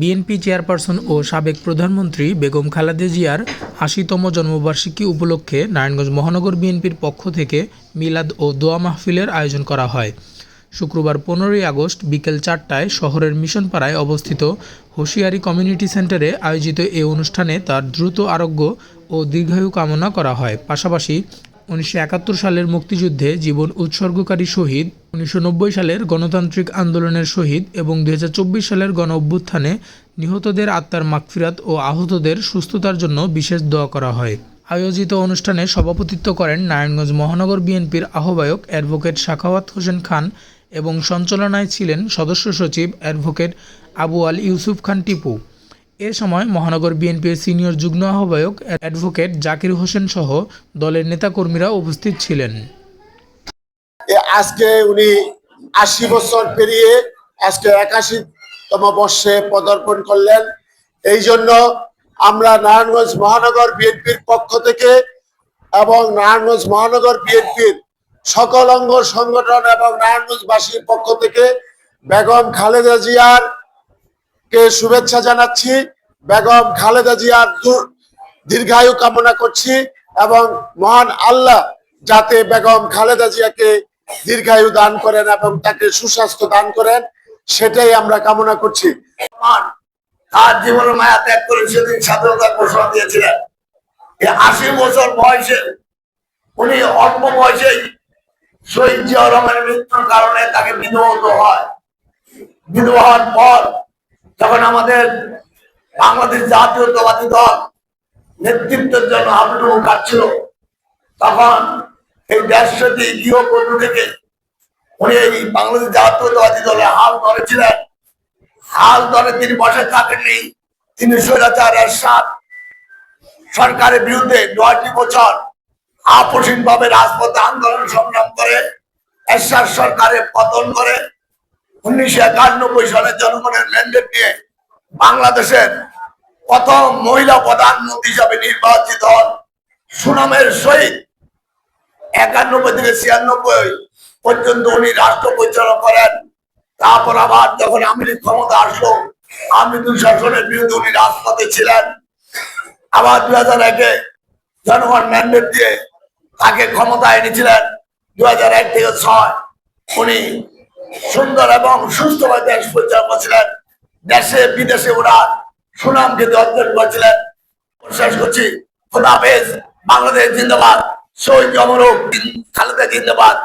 BNP chairperson ও সাবেক প্রধানমন্ত্রী বেগম খালেদা জিয়ার আশিতম জন্মবার্ষিকী উপলক্ষে নারায়ণগঞ্জ মহানগর বিএনপির পক্ষ থেকে মিলাদ ও দোয়া মাহফিলের আয়োজন করা হয়। শুক্রবার পনেরোই আগস্ট বিকেল চারটায় শহরের মিশন পাড়ায় অবস্থিত হোশিয়ারি কমিউনিটি সেন্টারে আয়োজিত এই অনুষ্ঠানে তার দ্রুত আরোগ্য ও দীর্ঘায়ু কামনা করা হয়। পাশাপাশি উনিশশো একাত্তর সালের মুক্তিযুদ্ধে জীবন উৎসর্গকারী শহীদ, উনিশশো নব্বই সালের গণতান্ত্রিক আন্দোলনের শহীদ এবং দু হাজার চব্বিশ সালের গণ অভ্যুত্থানে নিহতদের আত্মার মাগফিরাত ও আহতদের সুস্থতার জন্য বিশেষ দোয়া করা হয়। আয়োজিত অনুষ্ঠানে সভাপতিত্ব করেন নারায়ণগঞ্জ মহানগর বিএনপির আহ্বায়ক অ্যাডভোকেট শাখাওয়াত হোসেন খান এবং সঞ্চালনায় ছিলেন সদস্য সচিব অ্যাডভোকেট আবু আল ইউসুফ খান টিপু। এ সময় মহানগর বিএনপির সিনিয়র যুগ্ম আহ্বায়ক অ্যাডভোকেট জাকির হোসেন সহ দলের নেতাকর্মীরা উপস্থিত ছিলেন। আজকে উনি আশি বছর পেরিয়ে আজকে একাশিতম বর্ষে পদার্পণ করলেন। এই জন্য আমরা নারায়ণগঞ্জ মহানগর বিএনপির পক্ষ থেকে এবং নারায়ণগঞ্জ মহানগর বিএনপির সকল অঙ্গ সংগঠন এবং নারায়ণগঞ্জবাসীর পক্ষ থেকে বেগম খালেদা জিয়ার কে শুভেচ্ছা জানাচ্ছি। বেগম খালেদা জিয়ার দীর্ঘায়ু কামনা করছি এবং মহান আল্লাহ যাতে বেগম খালেদা জিয়াকে দীর্ঘায়ু দান করেন এবং তাকে সুস্বাস্থ্য দান করেন, সেটাই আমরা কামনা করছি। তার জীবনের মায়া ত্যাগ করে সেদিন স্বাধীনতার ঘোষণা দিয়েছিলেন। আশি বছর বয়সে, উনি অল্প বয়সেই শহীদ জিয়াউর রহমানের মৃত্যুর কারণে তাকে বিধবা হতে হয়। বিধবা হওয়ার পর যখন আমাদের বাংলাদেশ জাতীয়তাবাদী দল নেতৃত্বের জন্য হাবুডুবু কাটছিল, তখন এই দেশটি গৃহকর্মী থেকে উনি এই বাংলাদেশ জাতীয়তাবাদী দলের হাল ধরেছিলেন। হাল ধরে তিনি বসে থাকেননি। তিনি স্বৈরাচারের সাত সরকারের বিরুদ্ধে নয়টি বছর আপসীন ভাবে রাজপথে আন্দোলন সংগ্রাম করে, এরশাদ সরকারের পতন করে উনিশশো একানব্বই সালে জনগণের লেনদেন নিয়ে বাংলাদেশের প্রথম মহিলা প্রধানমন্ত্রী হিসাবে নির্বাচিত হন। সুনামের সহিত একানব্বই থেকে ছিয়ানব্বই পর্যন্ত উনি রাষ্ট্র পরিচালনা করেন। তারপর আবার যখন আওয়ামী ক্ষমতা আসলো, আওয়ামী শাসনের বিরুদ্ধে উনি রাজপথে ছিলেন। আবার দুই হাজার একে জনগণ ম্যান্ডেট দিয়ে তাকে ক্ষমতায় এনেছিলেন। দুই হাজার এক থেকে ছয় উনি সুন্দর এবং সুস্থভাবে দেশ পরিচালনা করছিলেন। দেশে, বিদেশে ওরা সুনামকে অর্জন করেছিলেন। শেষ করছি। বাংলাদেশ জিন্দাবাদ। শহীদ জমরুক খালেদা জিন্দাবাদ।